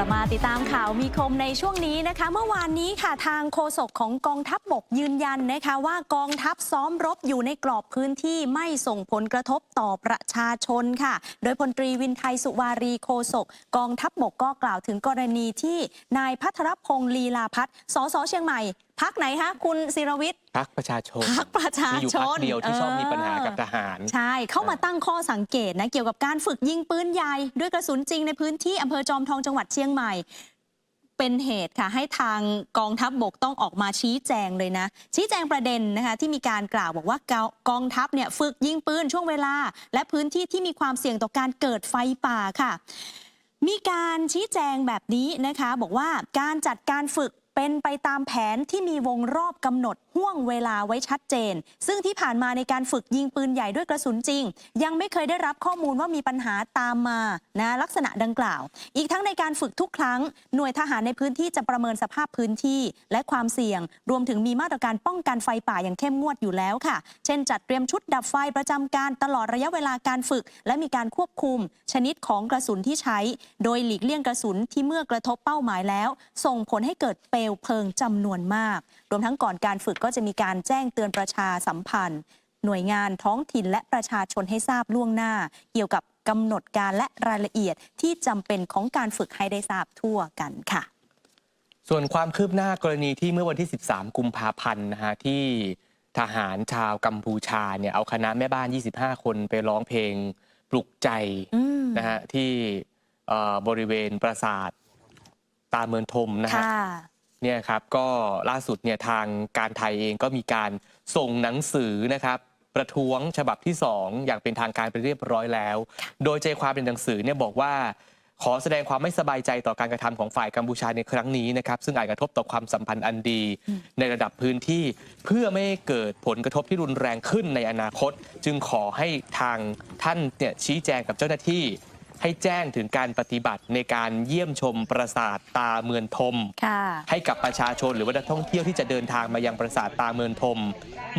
กลับมาติดตามข่าวมีคมในช่วงนี้นะคะ เมื่อวานนี้ค่ะทางโฆษกของกองทัพบกยืนยันนะคะ ว่ากองทัพซ้อมรบอยู่ในกรอบพื้นที่ไม่ส่งผลกระทบต่อประชาชนค่ะ โดยพลตรีวินไทยสุวารีโฆษกกองทัพบกก็กล่าวถึงกรณีที่นายพัทรพงศ์ลีลาพัฒน์สสเชียงใหม่ พักไหนคะคุณศิรวิทย์พักประชาชนพักประชามีอยู่ชพักนเดียวที่ชอบมีปัญหากับทหาร ใช่ เข้ามาตั้งข้อสังเกตนะเกี่ยวกับการฝึกยิงปืนใหญ่ด้วยกระสุนจริงในพื้นที่อำเภอจอมทองจังหวัดเชียงใหม่ เป็นเหตุค่ะ ให้ทางกองทัพบบกต้องออกมาชี้แจงเลยนะ ชี้แจงประเด็นนะคะที่มีการกล่าวบอกว่ากองทัพเนี่ยฝึกยิงปืนช่วงเวลา และพื้นที่ที่มีความเสี่ยงต่อการเกิดไฟป่าค่ะมีการชี้แจงแบบนี้นะคะ บอกว่าการจัดการฝึก เป็นไปตามแผนที่มีวงรอบกำหนดห่วงเวลาไว้ชัดเจน ซึ่งที่ผ่านมาในการฝึกยิงปืนใหญ่ด้วยกระสุนจริง ยังไม่เคยได้รับข้อมูลว่ามีปัญหาตามมานะลักษณะดังกล่าว อีกทั้งในการฝึกทุกครั้ง หน่วยทหารในพื้นที่จะประเมินสภาพพื้นที่ และความเสี่ยง รวมถึงมีมาตรการป้องกันไฟป่าอย่างเข้มงวดอยู่แล้วค่ะ เช่น จัดเตรียมชุดดับไฟประจำการตลอดระยะเวลาการฝึก และมีการควบคุม ชนิดของกระสุนที่ใช้ โดยหลีกเลี่ยงกระสุนที่เมื่อกระทบเป้าหมายแล้ว ส่งผลให้เกิดเปลวเพลิงจำนวนมาก รวมทั้งก่อนการฝึกก็จะมีการแจ้งเตือนประชาสัมพันธ์ หน่วยงานท้องถิ่นและประชาชนให้ทราบล่วงหน้า เกี่ยวกับกำหนดการและรายละเอียดที่จำเป็นของการฝึกให้ได้ทราบทั่วกันค่ะ ส่วนความคืบหน้ากรณีที่เมื่อวันที่ 13 กุมภาพันธ์นะฮะที่ทหารชาวกัมพูชาเนี่ยเอาคณะแม่บ้าน 25 คนไปร้องเพลงปลุกใจอืมนะฮะที่เอ่อบริเวณปราสาทตาเมืองทมนะฮะค่ะ เนี่ยครับก็ล่าสุดเนี่ยทางการไทยเองก็มีการส่งหนังสือนะครับประท้วงฉบับที่ 2 อย่างเป็นทางการไปเรียบร้อยแล้ว โดยใจความเป็นหนังสือเนี่ยบอกว่า ขอแสดงความไม่สบายใจต่อการกระทำของฝ่ายกัมพูชาในครั้งนี้นะครับซึ่งอาจกระทบต่อความสัมพันธ์อันดีอืมในระดับพื้นที่เพื่อไม่ให้เกิดผลกระทบที่รุนแรงขึ้นในอนาคต จึงขอให้ทางท่านเนี่ยชี้แจงกับเจ้าหน้าที่ ให้แจ้งถึงการปฏิบัติในการเยี่ยมชมปราสาทตาเมืองทมค่ะให้กับประชาชนหรือว่านักท่องเที่ยวที่จะเดินทางมายังปราสาทตาเมืองทม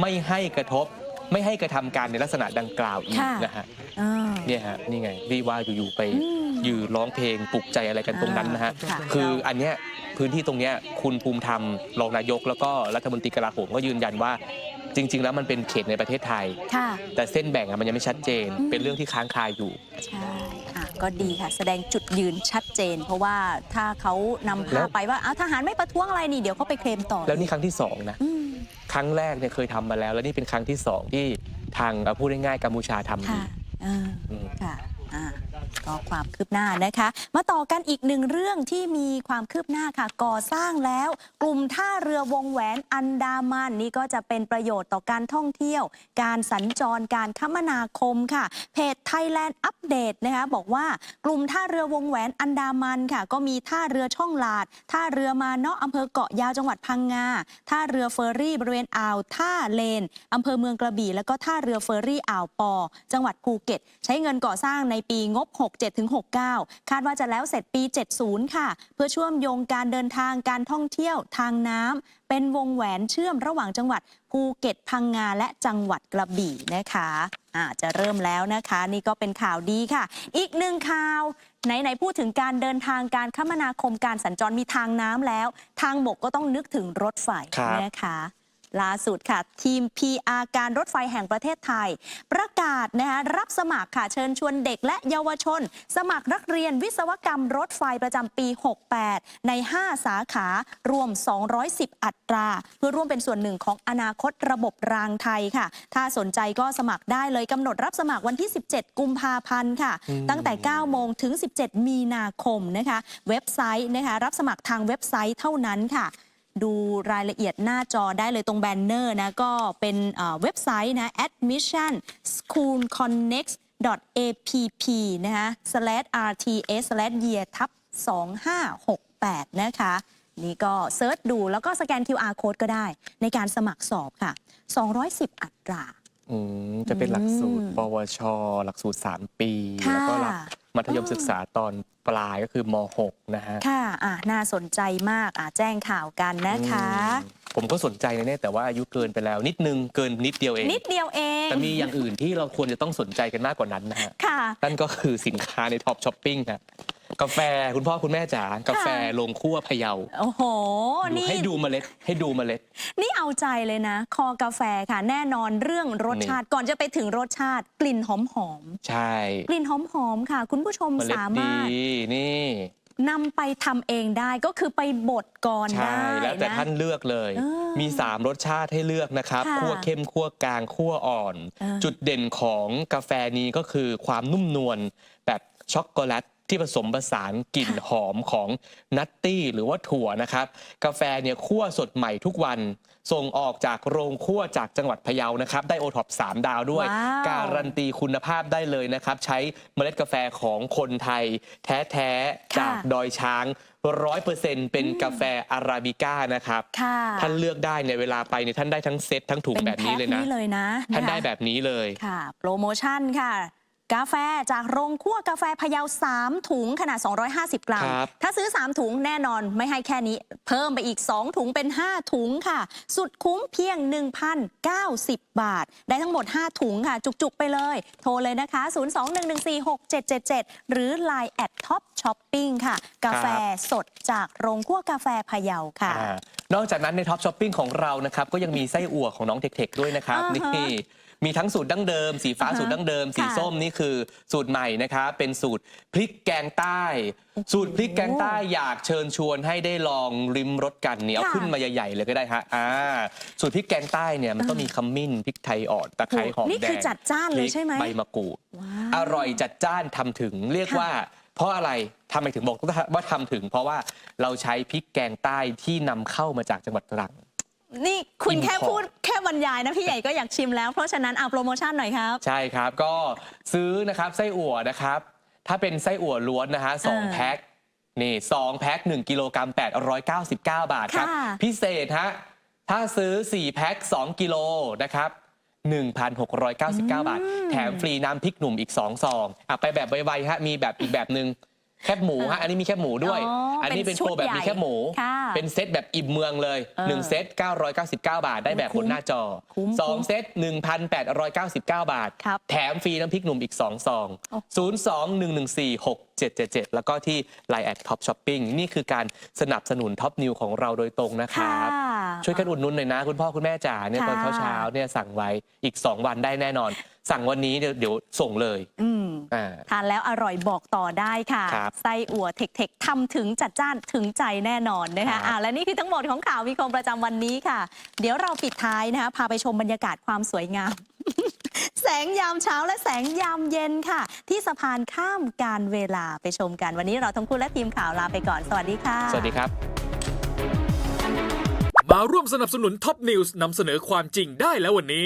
ไม่ให้กระทบไม่ให้กระทำการในลักษณะดังกล่าวอีกค่ะนะฮะอ่าเนี่ยฮะนี่ไงรีว่าอยู่ๆไปอืมยืนร้องเพลงปลุกใจอะไรกันตรงนั้นนะฮะค่ะคืออันเนี้ยพื้นที่ตรงเนี้ยคุณภูมิธรรมรองนายก แล้วก็รัฐมนตรีกลาโหมก็ยืนยันว่า จริง ๆ แล้วมันเป็นเขตในประเทศไทย ค่ะ แต่เส้นแบ่งอะมันยังไม่ชัดเจน อืม เป็นเรื่องที่ค้างคาอยู่ ใช่อะก็ดีค่ะ แสดงจุดยืนชัดเจน เพราะว่าถ้าเขานำแล้ภาวพไปว่าเอาทหารไม่ประท้วงอะไรนี่เดี๋ยวเขาไปเคลมต่อแล้วนี่ครั้งที่สองนะ อืมครั้งแรกเนี่ยเคยทำมาแล้ว แล้วนี่เป็นครั้งที่สองที่ทางเอ่อพูดง่ายๆกัมพูชาทำค่ะอีกอ่าอืม ค่ะ อ่าก็ความคืบหน้านะคะ มาต่อกันอีกหนึ่งเรื่องที่มีความคืบหน้าค่ะ ก่อสร้างแล้ว กลุ่มท่าเรือวงแหวนอันดามันนี่ก็จะเป็นประโยชน์ต่อการท่องเที่ยว การสัญจรการคมนาคมค่ะ เพจ Thailand Update นะคะบอกว่ากลุ่มท่าเรือวงแหวนอันดามันค่ะ ก็มีท่าเรือช่องลาด ท่าเรือมาเนาะอำเภอเกาะยาวจังหวัดพังงาท่าเรือเฟอร์รี่บริเวณอ่าวท่าเลนอำเภอเมืองกระบี่แล้วก็ท่าเรือเฟอร์รี่อ่าวปอ จังหวัดภูเก็ต ใช้เงินก่อสร้างในปีงบ 67-69 คาดว่าจะแล้วเสร็จปี 70 ค่ะ เพื่อเชื่อมโยงการเดินทางการท่องเที่ยวทางน้ำเป็นวงแหวนเชื่อมระหว่างจังหวัดภูเก็ตพังงาและจังหวัดกระบี่นะคะอาจะเริ่มแล้วนะคะ นี่ก็เป็นข่าวดีค่ะ อีกหนึ่งข่าว ไหน ๆ พูดถึงการเดินทางการคมนาคมการสัญจรมีทางน้ำแล้ว ทางบกก็ต้องนึกถึงรถไฟครับนะคะ ล่าสุดค่ะทีม PR การรถไฟแห่งประเทศไทย ประกาศนะคะรับสมัครค่ะเชิญชวนเด็กและเยาวชน สมัครนักเรียนวิศวกรรมรถไฟประจำปี 68 ใน 5 สาขารวม 210 อัตรา เพื่อร่วมเป็นส่วนหนึ่งของอนาคตระบบรางไทยค่ะ ถ้าสนใจก็สมัครได้เลยกำหนดรับสมัครวันที่ 17 กุมภาพันธ์ค่ะอืมตั้งแต่ 9 โมงถึง 17 มีนาคมนะคะ เว็บไซต์นะคะรับสมัครทางเว็บไซต์เท่านั้นค่ะ ดูรายละเอียดหน้าจอได้เลยตรงแบนเนอร์นะ ก็เป็นเอ่อเว็บไซต์นะ admission school connect app นะคะ slash rts slash year ทับ2568 นะคะ นี่ก็เซิร์ชดูแล้วก็สแกน QR code ก็ได้ ในการสมัครสอบค่ะ 210 อัตราอืมจะเป็นหลักสูตรอืมปวช หลักสูตร 3 ปีค่ะแล้วก็หลัก มัธยมศึกษาตอนปลายก็คือม .6 นะฮะ ค่ะอะน่าสนใจมากอะแจ้งข่าวกันนะคะอืมผมก็สนใจนะเนี่ยแต่ว่าอายุเกินไปแล้วนิดนึงเกินนิดเดียวเอง นิดเดียวเอง แต่มีอย่างอื่นที่เราควรจะต้องสนใจกันมากกว่านั้นนะฮะค่ะ นั่นก็คือสินค้าในท็อปช้อปปิ้งฮะ กาแฟคุณพ่อคุณแม่จ๋ากาแฟลงคั่วพะเยาโอ้โหดูนี่ให้ดูเมล็ดให้ดูเมล็ด นี่เอาใจเลยนะ คอกาแฟค่ะ แน่นอนเรื่องรสชาติก่อนจะไปถึงรสชาติ กลิ่นหอมหอมใช่ๆกลิ่นหอมหอมๆค่ะ คุณผู้ชมเมล็ดสาดีมารถนี่นำไปทำเองได้ก็คือไปบดก่อนใช่ได้ แล้วแต่นะท่านเลือกเลยเออมี 3 รสชาติให้เลือกนะครับค่ะคั่วเข้มคั่วกลางคั่วอ่อนเออจุดเด่นของกาแฟนี้ก็คือความนุ่มนวลแบบช็อกโกแลต ที่ผสมผสานกลิ่นหอมของนัตตี้หรือว่าถั่วนะครับ กาแฟเนี่ยคั่วสดใหม่ทุกวัน ส่งออกจากโรงคั่วจากจังหวัดพะเยานะครับ ได้โอท็อป3ดาวด้วย ว้าว การันตีคุณภาพได้เลยนะครับ ใช้เมล็ดกาแฟของคนไทย แท้ๆ ค่ะ จากดอยช้างร้อยเปอร์เซ็นต์เป็นกาแฟอาราบิก้านะครับ ค่ะท่านเลือกได้ในยเวลาไปเนี่ยท่านได้ทั้งเซตทั้งถุงเป็นแบบนี้แพ็คเลยนะนี้เลยนะท่านนะคะได้แบบนี้เลย ค่ะ โปรโมชั่นค่ะ กาแฟจากโรงคั่วกาแฟพะเยา3 ถุงขนาด 250 กรัม ครับ ถ้าซื้อ 3 ถุงแน่นอนไม่ให้แค่นี้ เพิ่มไปอีก 2 ถุงเป็น 5 ถุงค่ะ สุดคุ้มเพียง 1,090 บาท ได้ทั้งหมด 5 ถุงค่ะ จุก ๆ ไปเลย โทรเลยนะคะ 021146777 หรือ Line แอดท็อปช้อปปิ้งค่ะ กาแฟสดจากโรงคั่วกาแฟพะเยาค่ะ อ่านอกจากนั้นในท็อปช้อปปิ้งของเรานะครับ ก็ยังมีไส้อั่วของน้องเทคๆด้วยนะครับอ่าฮะ นี่ มีทั้งสูตรดั้งเดิม สีฟ้าอ่าฮะสูตรดั้งเดิม สีค่ะส้มนี่คือสูตรใหม่นะครับเป็นสูตรพริกแกงใต้ สูตรพริกแกงใต้อยากเชิญชวนให้ได้ลองริมรสกันเหนียวค่ะขึ้นมาใหญ่ๆเลยก็ได้ฮะอ่าสูตรพริกแกงใต้เนี่ยมันต้องมีขมิ้นพริกไทยอ่อนตะไคร้หอมแดงนี่คือจัดจ้านเลยใช่ไหม พริกใบมะกรูด ว้าอวร่อยจัดจ้านทำถึงเรียกค่ะ ว่า เพราะอะไรทำไมถึงบอกว่าทำถึง เพราะว่าเราใช้พริกแกงใต้ที่นำเข้ามาจากจังหวัดตรัง นี่คุณ Import แค่พูดแค่บรรยายนะพี่ใหญ่ก็อยากชิมแล้ว เพราะฉะนั้นเอาโปรโมชั่นหน่อยครับ ใช่ครับก็ซื้อนะครับไส้อั่วนะครับ ถ้าเป็นไส้อั่วล้วนนะฮะสองอ่าแพ็คนี่สองแพ็ค1กิโลกรัม899 บาทครับ ค่ะ พิเศษฮะถ้าซื้อ 4 แพ็ค2กิโลนะครับ 1,699 บาท แถมฟรีน้ำพริกหนุ่มอีก 2 ซองอะไปแบบไวๆฮะมีแบบอีกแบบหนึ่ง แคบหมูฮะอันนี้มีแคบหมูด้วย อ๋ออัอันนี้เป็นโปรแบบมีแคบหมู ค่ะเป็นเซตแบบอิ่มเมืองเลย เออ1 เซต 999 บาท ได้แบบบนหน้าจอ คุ้มสองคุ้มเซต 1,899 บาท ครับแถมฟรีน้ำพริกหนุ่มอีก 2 ซอง โอ้โ02-114-6777 แล้วก็ที่ Line แอดท็อปช้อปปิ้งนี่คือการสนับสนุนท็อปนิวของเราโดยตรงนะครับ ช่วยกันอุดหนุนหน่อยนะ คุณพ่อคุณแม่จ๋าเนี่ยค่ะตอนเช้าๆเนี่ยสั่งไว้อีก 2 วันได้แน่นอน สั่งวันนี้เดี๋ยวเดี๋ยวส่งเลยอืมอ่า ทานแล้วอร่อยบอกต่อได้ค่ะ ครับไส้อั่วเทคๆทำถึงจัดจ้านถึงใจแน่นอนนะครัคะบ อ่าและนี่คือทั้งหมดของข่าวมีคมประจำวันนี้ค่ะ เดี๋ยวเราปิดท้ายนะคะพาไปชมบรรยากาศความสวยงาม แสงยามเช้าและแสงยามเย็นค่ะ ที่สะพานข้ามการเวลาไปชมกัน วันนี้เราทั้งคู่และทีมข่าวลาไปก่อนสวัสดีค่ะ สวัสดีครับ มาร่วมสนับสนุนท็อปนิวส์นำเสนอความจริงได้แล้ววันนี้